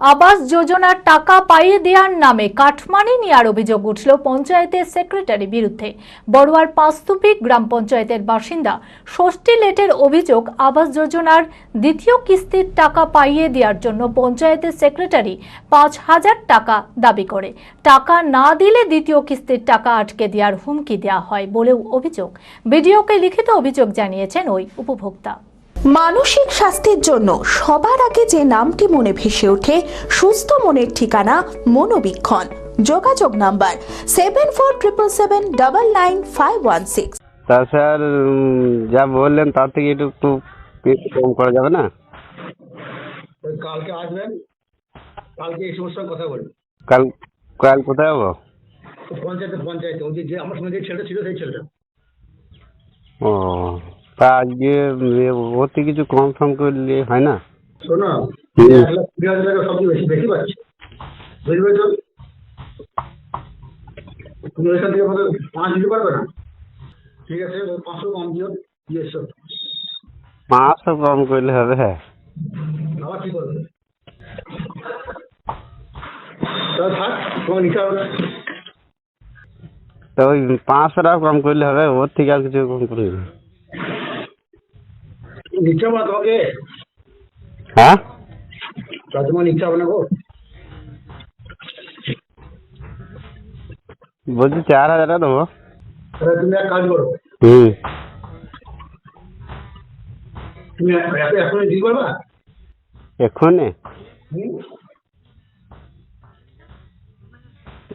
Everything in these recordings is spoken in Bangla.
আবাস যোজনার টাকা পাইয়ে দেওয়ার নামে কাঠমানি নেওয়ার অভিযোগ উঠল পঞ্চায়েতের সেক্রেটারি বিরুদ্ধে। বড়ুয়ার পাঁচতুপি গ্রাম পঞ্চায়েতের বাসিন্দা ষষ্ঠী লেটের অভিযোগ আবাস যোজনার দ্বিতীয় কিস্তির টাকা পাইয়ে দেওয়ার জন্য পঞ্চায়েতের সেক্রেটারি পাঁচ হাজার টাকা দাবি করে। টাকা না দিলে দ্বিতীয় কিস্তির টাকা আটকে দেওয়ার হুমকি দেওয়া হয় বলেও অভিযোগ। বিডিওকে লিখিত অভিযোগ জানিয়েছেন ওই উপভোক্তা। মানসিক স্বাস্থ্যের জন্য সবার আগে যে নামটি মনে ভেসে ওঠে সুস্থ মনের ঠিকানা মনোবীক্ষণ। যোগাযোগ number seven four triple seven double nine five one six তা স্যার যা বললেন তার থেকে একটু একটু কম করা যাবে না? কালকে আসবেন কালকে এই সমস্যার কথা বলবেন। কাল কাল কোথায় যাব পঞ্চায়েতে পঞ্চায়েতে যে- যে আমার সঙ্গে যে ছেলেটা ছিল সেই ছেলেটা। ও তা আজকে থেকে কিছু কম সম করলে হয় না? শোনো এক লাখ কুড়ি হাজার টাকা সবচেয়ে বেশি বেশি পাচ্ছে? বুঝতে পেরেছ? তুমি ওইখান থেকে আমাদের পাঁচ দিতে পারবে না? ঠিক আছে পাঁচশো কম দিও দিয়ে পাঁচশো কম করলে হবে হ্যাঁ। আবার কি করবে? থাক তোমার নিতে হবে। তো ওই পাঁচশো টাকা কম করলে হবে ওর থেকে আর কিছু কম করলে না। না তোমাকে? হ্যাঁ? নিচ্ছে হবে না গো বলছি চার হাজার টাকা দেবো। তাহলে তুমি এক কাজ করো। হুম। তুমি এত এখনই দিতে পারবা?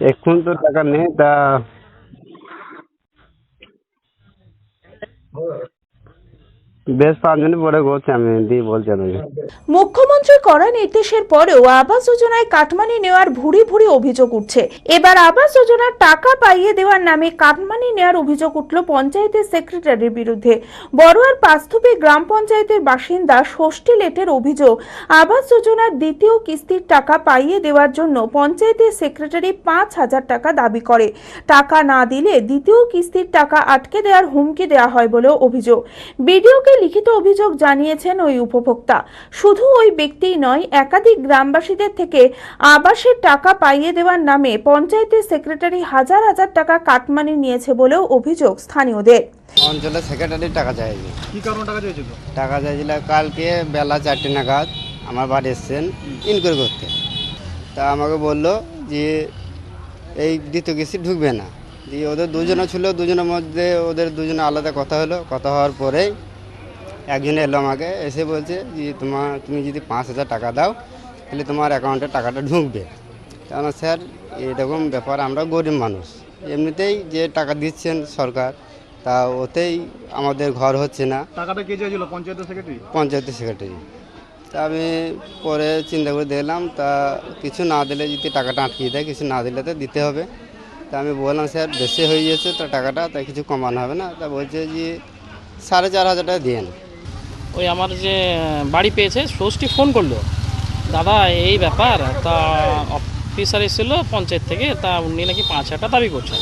এখন তো টাকা নেই তা হবে। বেশ করা নির্দেশের পরেও আবাস যোজনায় কাটমানি নেওয়ার অভিযোগ উঠছে। এবার আবাস যোজনার টাকা পাইয়ে দেওয়ার নামে কাটমানি নেওয়ার অভিযোগ উঠল পঞ্চায়েতের সেক্রেটারির বিরুদ্ধে। বড়ুয়ার গ্রাম পঞ্চায়েতের বাসিন্দা ষষ্ঠী লেটের অভিযোগ, আবাস যোজনার দ্বিতীয় কিস্তির টাকা পাইয়ে দেওয়ার জন্য পঞ্চায়েতের সেক্রেটারি পাঁচ হাজার টাকা দাবি করে। টাকা না দিলে দ্বিতীয় কিস্তির টাকা আটকে দেওয়ার হুমকি দেওয়া হয় বলেও অভিযোগ। বিডিওকে লিখিত অভিযোগ জানিয়েছেন ওই উপভোক্তা। শুধু ওই ব্যক্তিই নয় একাধিক গ্রামবাসীদের থেকে আবাসের টাকা পাইয়ে দেওয়ার নামে পঞ্চায়েতের সেক্রেটারি হাজার হাজার টাকা কাটমানি নিয়েছে বলেও অভিযোগ স্থানীয়দের। অঞ্চলে সেক্রেটারি টাকা চাইছে। কি কারণে টাকা চেয়েছিল টাকা চাইছিল কালকে বেলা চারটে নাগাদ আমার বাড়ি এসছেন ইনকোয়ারি করতে। তা আমাকে বলল যে এই দ্বিতীয় কিস্তি ঢুকবে না। দিয়ে ওদের দুজনে ছিল দুজনের মধ্যে ওদের দুজনে আলাদা কথা হলো। কথা হওয়ার পরেই একজন এলো আমাকে এসে বলছে যে তোমার তুমি যদি পাঁচ হাজার টাকা দাও তাহলে তোমার অ্যাকাউন্টে টাকাটা ঢুকবে। কেন স্যার এরকম ব্যাপার আমরা গরিব মানুষ। এমনিতেই যে টাকা দিচ্ছেন সরকার তা ওতেই আমাদের ঘর হচ্ছে না। টাকাটা কে চেয়েছিল? পঞ্চায়েতের সেক্রেটারি পঞ্চায়েতের সেক্রেটারি তা আমি পরে চিন্তা করে দেখলাম তা কিছু না দিলে যদি টাকাটা আটকিয়ে দেয় কিছু না দিলে তো দিতে হবে। তা আমি বললাম স্যার বেশি হয়ে গেছে তো টাকাটা তাই কিছু কমানো হবে না। তা বলছে যে সাড়ে চার হাজার টাকা দিয়েন ওই আমার যে বাড়ি পেয়েছে ষষ্ঠী ফোন করল। দাদা, এই ব্যাপার, তা অফিসার এসেছিল পঞ্চায়েত থেকে, তা উনি নাকি পাঁচ হাজার দাবি করছেন।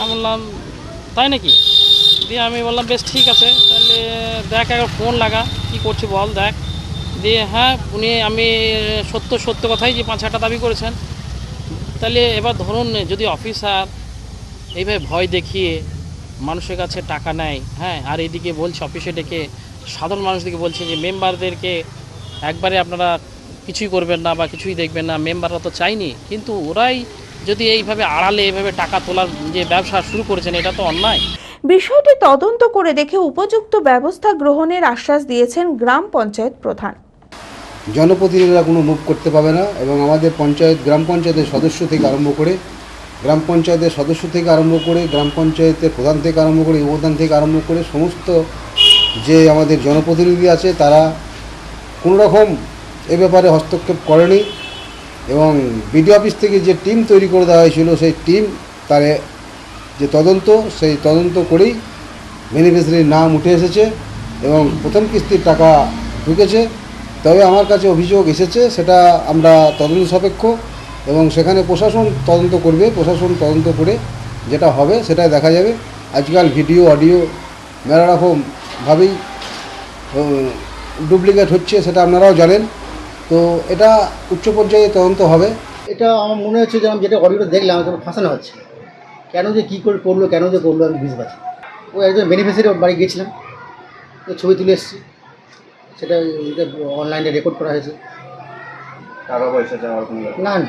আমি বললাম, তাই নাকি? দিয়ে আমি বললাম, বেশ ঠিক আছে, তাহলে দেখ একবার ফোন লাগা, কি করছি বল, দেখ। দিয়ে হ্যাঁ উনি আমি সত্য সত্য কথাই যে পাঁচ হাজার দাবি করেছেন। তাহলে এবার ধরুন, যদি অফিসার এইভাবে ভয় দেখিয়ে মানুষের কাছে টাকা নেয় হ্যাঁ আর এদিকে বলছে অফিসে ডেকে সাধারণ মানুষদেরকে বলছে যে মেম্বারদেরকে একবারে আপনারা কিছুই করবেন না বা কিছুই দেখবেন না মেম্বাররা তো চাইনি। কিন্তু ওরাই যদি এইভাবে আড়ালে এইভাবে টাকা তোলার যে ব্যবসা শুরু করেছেন এটা তো অন্যায়। বিষয়টি তদন্ত করে দেখে উপযুক্ত ব্যবস্থা গ্রহণের আশ্বাস দিয়েছেন গ্রাম পঞ্চায়েত প্রধান। জনপ্রতিনিধিরা কোনো মুভ করতে পাবে না এবং আমাদের পঞ্চায়েত গ্রাম পঞ্চায়েতের সদস্য থেকে আরম্ভ করে গ্রাম পঞ্চায়েতের সদস্য থেকে আরম্ভ করে গ্রাম পঞ্চায়েতের প্রধান থেকে আরম্ভ করে উপপ্রধান থেকে আরম্ভ করে সমস্ত যে আমাদের জনপ্রতিনিধি আছে, তারা কোনো রকম এ ব্যাপারে হস্তক্ষেপ করেনি এবং বিডিও অফিস থেকে যে টিম তৈরি করে দেওয়া হয়েছিল, সেই টিম তার যে তদন্ত, সেই তদন্ত করেই বেনিফিশিয়ারির নাম উঠে এসেছে এবং প্রথম কিস্তির টাকা ঢুকেছে। তবে আমার কাছে অভিযোগ এসেছে, সেটা আমরা তদন্ত সাপেক্ষ এবং সেখানে প্রশাসন তদন্ত করবে, প্রশাসন তদন্ত করে যেটা হবে সেটা দেখা যাবে। আজকাল ভিডিও, অডিও মেলা রকমভাবেই ডুপ্লিকেট হচ্ছে সেটা আপনারাও জানেন। তো এটা উচ্চ পর্যায়ে তদন্ত হবে। এটা আমার মনে হচ্ছে যে আমি যেটা অডিওটা দেখলাম আমাকে ফাঁসানো হচ্ছে। কেন যে কী করে করল কেন যে করল আমি বুঝতে পারছি ও একজন বেনিফিসিয়ারি বাড়ি গিয়েছিলাম। তো ছবি তুলে এসেছি। সেটা অনলাইনে রেকর্ড করা হয়েছে। টাকা পয়সা না না।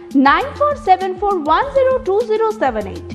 9474102078.